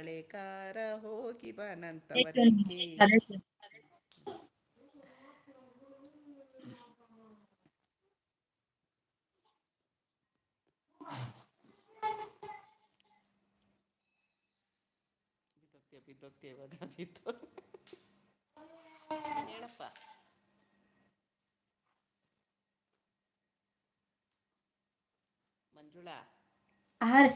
ಬಳೆಗಾರ ಹೋಗಿ ಬನಂತವರಿಗೆ ಬಿದ್ದೋಗ್ತೀಯ ಬಿದ್ದೋಗ್ತೀಯ ಇವಾಗ ಬಿದ್ದು ಹೇಳಪ್ಪ ಮಂಜುಳಾ ಆ ರೀ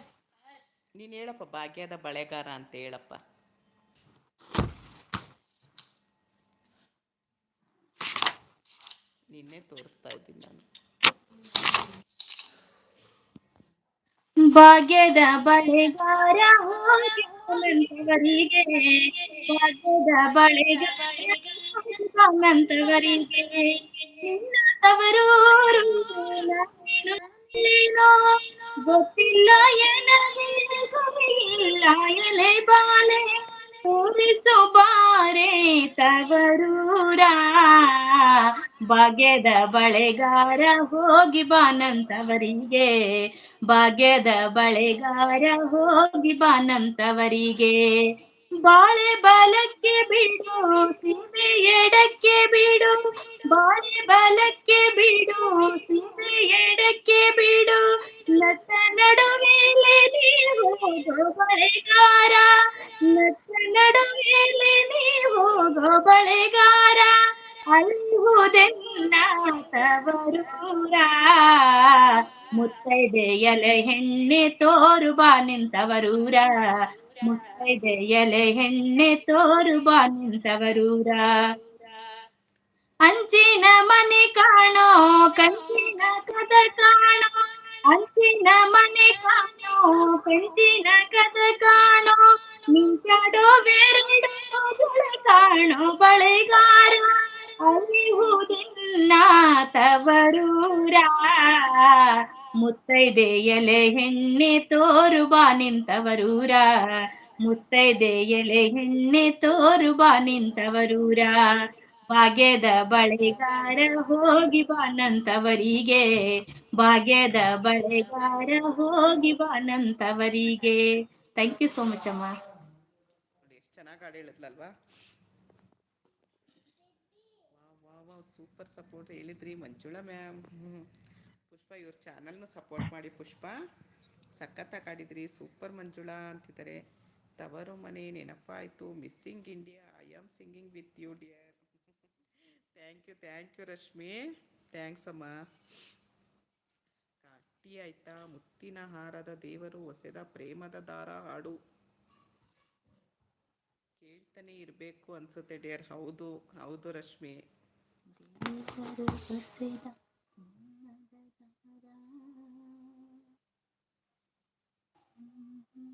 ನೀನು ಹೇಳಪ್ಪ, ಭಾಗ್ಯದ ಬಳೆಗಾರ ಅಂತ ಹೇಳಪ್ಪ. ನಿನ್ನೆ ತೋರಿಸ್ತಾ ಇದ್ದೀನಿ ನಾನು. ಭಾಗ್ಯದ ಬಳೆಗಾರ ಹೋಗಿ ಬಾನಂತವರಿಗೆ ಭಾಗ್ಯದ ಬಳೆಗಾರ ಹೋಗಿ ಬಾನಂತವರಿಗೆ ನಿನ್ನ ತವರೂರು ಗೊತ್ತಿಲ್ಲ ಎನಗೆ ಇಲ್ಲ ಎಲೆ ಬಾಲೆ ತೋರಿಸು ಬಾರೆ ತವರೂರ ಭಾಗ್ಯದ ಬಳೆಗಾರ ಹೋಗಿ ಬಾನಂತವರಿಗೆ ಭಾಗ್ಯದ ಬಳೆಗಾರ ಹೋಗಿ ಬಾನಂತವರಿಗೆ ಬಾಳೆ ಬಲಕ್ಕೆ ಬಿಡು ಸೀಮೆ ಎಡಕ್ಕೆ ಬಿಡು ಬಾಳೆ ಬಲಕ್ಕೆ ಬಿಡು ಸೀಮೆ ಎಡಕ್ಕೆ ಬಿಡು ನತ್ತ ನಡುವೆಲೆ ನೀವು ಬಳೆಗಾರ. ನತ್ತ ನಡುವೆಲೆ ನೀವು ಬಳೆಗಾರ. ಅಲ್ಲುವುದೆನ್ನ ತವರೂರ ಮುತ್ತೈದೆ ಎಲೆ ಹೆಣ್ಣೆ ತೋರು ಬಾ ನಿಂತವರೂರ. ಮುತ್ತೈದೆ ಎಲೆ ಹೆಣ್ಣೆ ತೋರು ಬಾ ನಿಂತವರೂರ. ಅಂಚಿನ ಮನೆ ಕಾಣೋ ಕಾಣೋ ಬಳೆಗಾರ ಅಲ್ಲಿಹುದಿನ್ನ ತವರೂರ. ಮುತ್ತೈದೆ ಎಲೆ ಹೆಣ್ಣೆ ತೋರು ಬಾ ನಿಂತವರೂರ. ಮುತ್ತೈದೆ ಎಲೆ ಹೆಣ್ಣೆ ತೋರು ಬಾ ನಿಂತವರೂರ. ಭಾಗ್ಯದ ಬಳೆಗಾರ ಹೋಗಿ ಬಾನಂತವರಿಗೆ ಭಾಗ್ಯದ ಬಳೆಗಾರ ಹೋಗಿ ಬಾನಂತವರಿಗೆ ಥ್ಯಾಂಕ್ ಯು ಸೋ ಮಚ್ ಅಮ್ಮ. ಎಷ್ಟು ಚೆನ್ನಾಗಿ ಹಾಡು ಸೂಪರ್ ಸಪೋರ್ಟ್ ಹೇಳಿದ್ರಿ ಮಂಜುಳಾ ಮ್ಯಾಮ್ ಪುಷ್ಪ, ಇವ್ರ ಚಾನಲ್ನು ಸಪೋರ್ಟ್ ಮಾಡಿ ಪುಷ್ಪ. ಸಖತ್ತಾಗಿ ಆಡಿದ್ರಿ ಸೂಪರ್ ಮಂಜುಳಾ ಅಂತಿದ್ದಾರೆ ತವರು ಮನೆ ನೆನಪಾಯಿತು missing India I am singing with you dear thank you thank you Rashmi. Thanks ಅಮ್ಮ. ಕಟ್ಟಿ ಆಯ್ತಾ? ಮುತ್ತಿನ ಹಾರದ ದೇವರು ಹೊಸೆದ ಪ್ರೇಮದ ದಾರ ಹಾಡು. ಕೇಳ್ತಾನೆ ಇರಬೇಕು ಅನ್ಸುತ್ತೆ ಡಿಯರ್ ಹೌದು ಹೌದು Rashmi.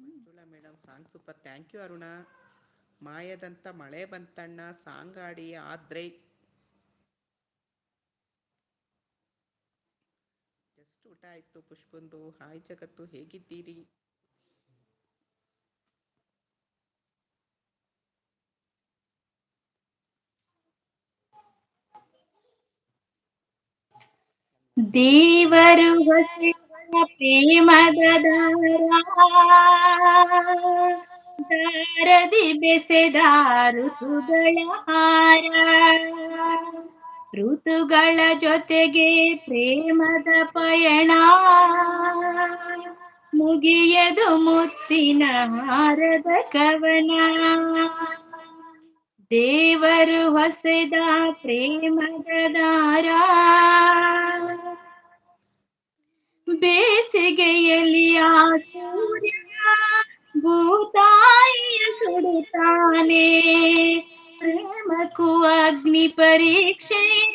Manjula madam song super. Thank you Aruna. ಮಾಯದಂತ ಮಳೆ ಬಂತಣ್ಣ ಸಾಂಗ್ ಆಡಿ ಆದ್ರೆ. ಜಸ್ಟ್ ಊಟ ಆಯಿತು ಪುಷ್ಪಂದು. ಹಾಯ್ ಜಗತ್ತು, ಹೇಗಿದ್ದೀರಿ? ದೇವರು ಹೊಸೆದ ಪ್ರೇಮದ ದಾರದಿ ಬೆಸೆದಾರು ಹಾರ. ಋತುಗಳ ಜೊತೆಗೆ ಪ್ರೇಮದ ಪಯಣ. ಮುಗಿಯದು ಮುತ್ತಿನ ಹಾರದ ಕವನ. ದೇವರು ಹೊಸದ ಪ್ರೇಮದ ದಾರ. ಬೇಸಿಗೆಯಲ್ಲಿ ಆ ಸೂರ್ಯ ಭೂತಾಯಿಯ ಸುಡುತ್ತಾನೆ. ಪ್ರೇಮಕ್ಕೂ ಅಗ್ನಿ ಪರೀಕ್ಷೆ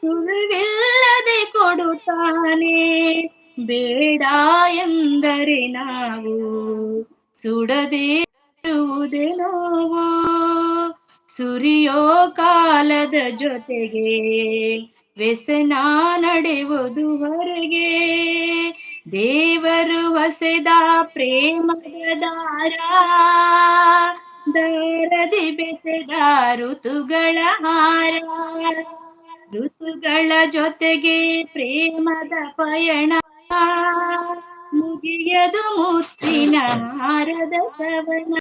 ಸುಳಿವಿಲ್ಲದೆ ಕೊಡುತ್ತಾನೆ. ಬೇಡ ಎಂದರೆ ನಾವು ಸುಡದೇ ಇರುವುದೇ ನೋವು ಸುರಿಯೋ ಕಾಲದ ಜೊತೆಗೆ ವ್ಯಸನ ನಡೆಯುವುದು ಹೊರಗೆ. ದೇವರು ಹೊಸೆದ ಪ್ರೇಮದ ದಾರ, ದಾರದಿ ಬೆಸೆದ ಋತುಗಳ ಹಾರ. ಋತುಗಳ ಜೊತೆಗೆ ಪ್ರೇಮದ ಪಯಣ, ಮುಗಿಯದು ಮುತ್ತಿನ ಹಾರದ ಸವನ